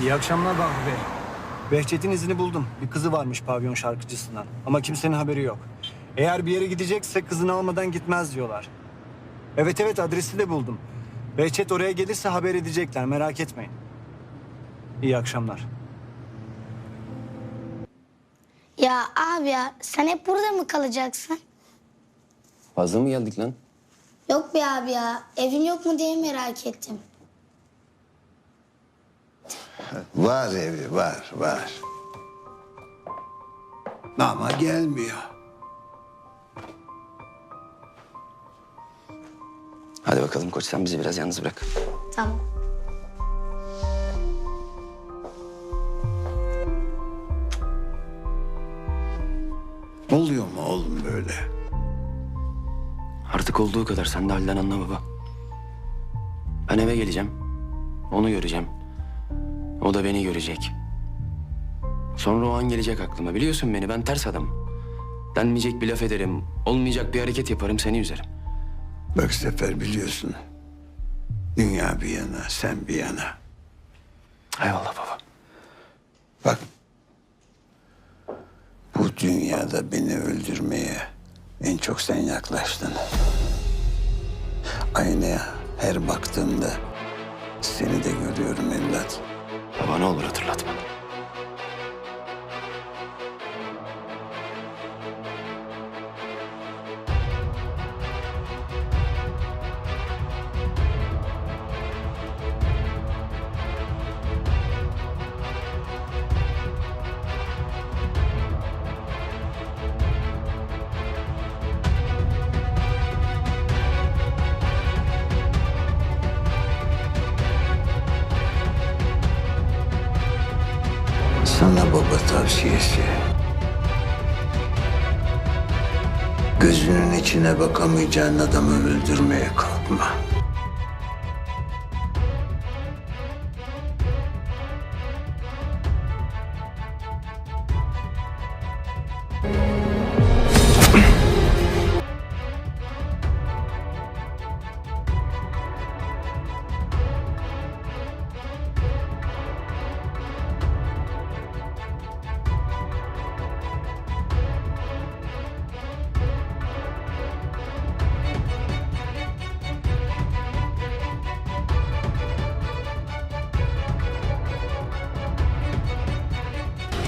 İyi akşamlar Bahri Bey. Behçet'in izini buldum. Bir kızı varmış pavyon şarkıcısından. Ama kimsenin haberi yok. Eğer bir yere gidecekse kızını almadan gitmez diyorlar. Evet evet adresi de buldum. Behçet oraya gelirse haber edecekler merak etmeyin. İyi akşamlar. Ya abi ya sen hep burada mı kalacaksın? Fazla mı geldik lan? Yok be abi ya evin yok mu diye merak ettim. Var evi var var. Ama gelmiyor. Hadi bakalım koç sen bizi biraz yalnız bırak. Tamam. Oluyor mu oğlum böyle? Artık olduğu kadar sen de halden anla baba. Ben eve geleceğim. Onu göreceğim. O da beni görecek. Sonra o an gelecek aklıma. Biliyorsun beni ben ters adamım. Denmeyecek bir laf ederim. Olmayacak bir hareket yaparım seni üzerim. Bak Sefer biliyorsun. Dünya bir yana, sen bir yana. Eyvallah baba. Bak. Bu dünyada beni öldürmeye en çok sen yaklaştın. Aynaya her baktığımda seni de görüyorum evlat. Baba ne olur hatırlatma. Sana baba tavsiyesi. Gözünün içine bakamayacağın adamı öldürmeye kalkma.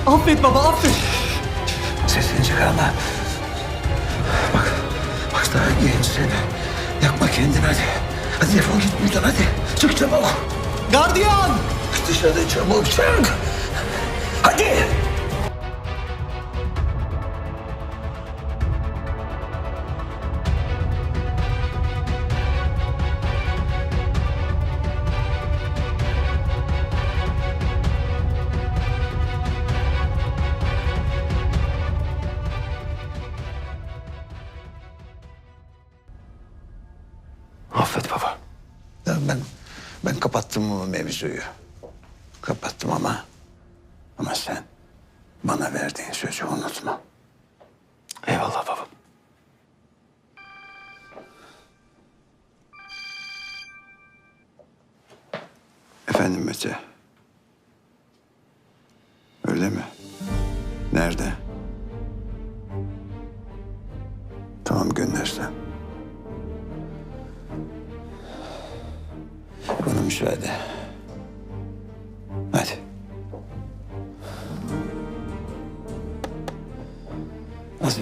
Affet baba affet. Sesini çıkarma. Bak, bak daha gençsin. Yakma kendini hadi. Hadi defol git buradan hadi. Çık çabuk. Gardiyan! Dışarı çabuk çık. Hadi. Kapattım bu mevzuyu. Kapattım ama ama sen bana verdiğin sözü unutma. Eyvallah baba. Efendim Mete. Öyle mi? Nerede? Tamam göndersen. Bana müsaade. Hadi. Az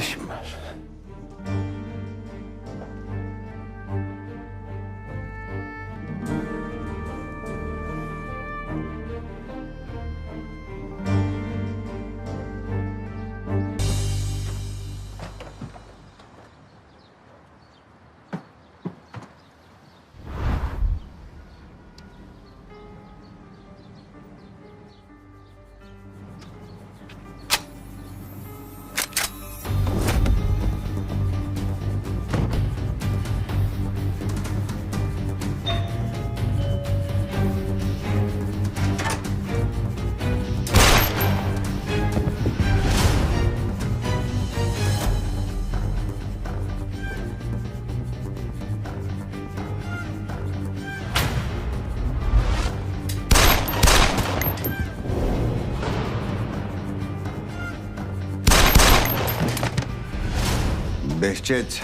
Behçet.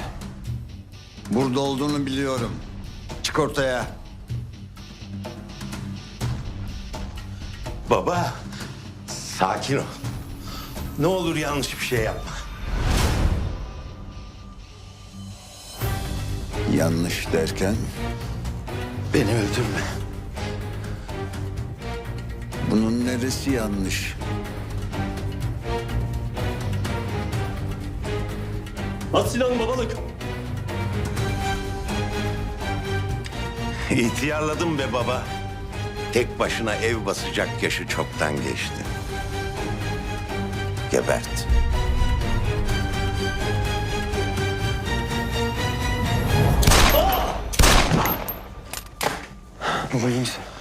Burada olduğunu biliyorum. Çık ortaya. Baba, sakin ol. Ne olur yanlış bir şey yapma. Yanlış derken Beni öldürme. bunun neresi yanlış? At silahını babalık. İhtiyarladım be baba. Tek başına ev basacak yaşı çoktan geçti. Gebert. Baba iyi misin?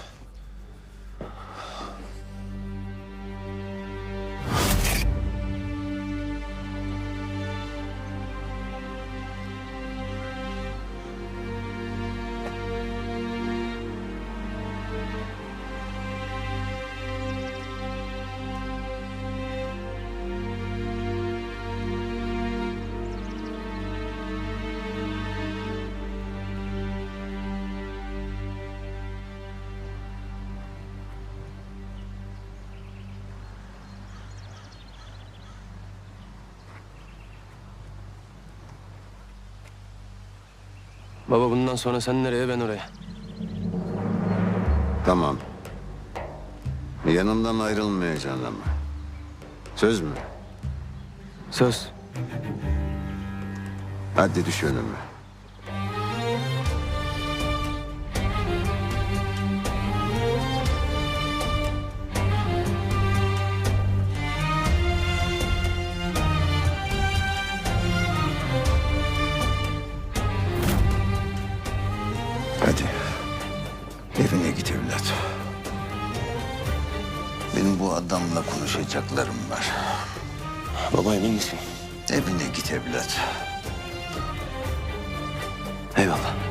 Baba bundan sonra sen nereye ben oraya. Tamam. Yanımdan ayrılmayacaksın ama. Söz mü? Söz. Hadi düş önüme. Adamla konuşacaklarım var. Baba emin misin? Evine git evlat. Eyvallah.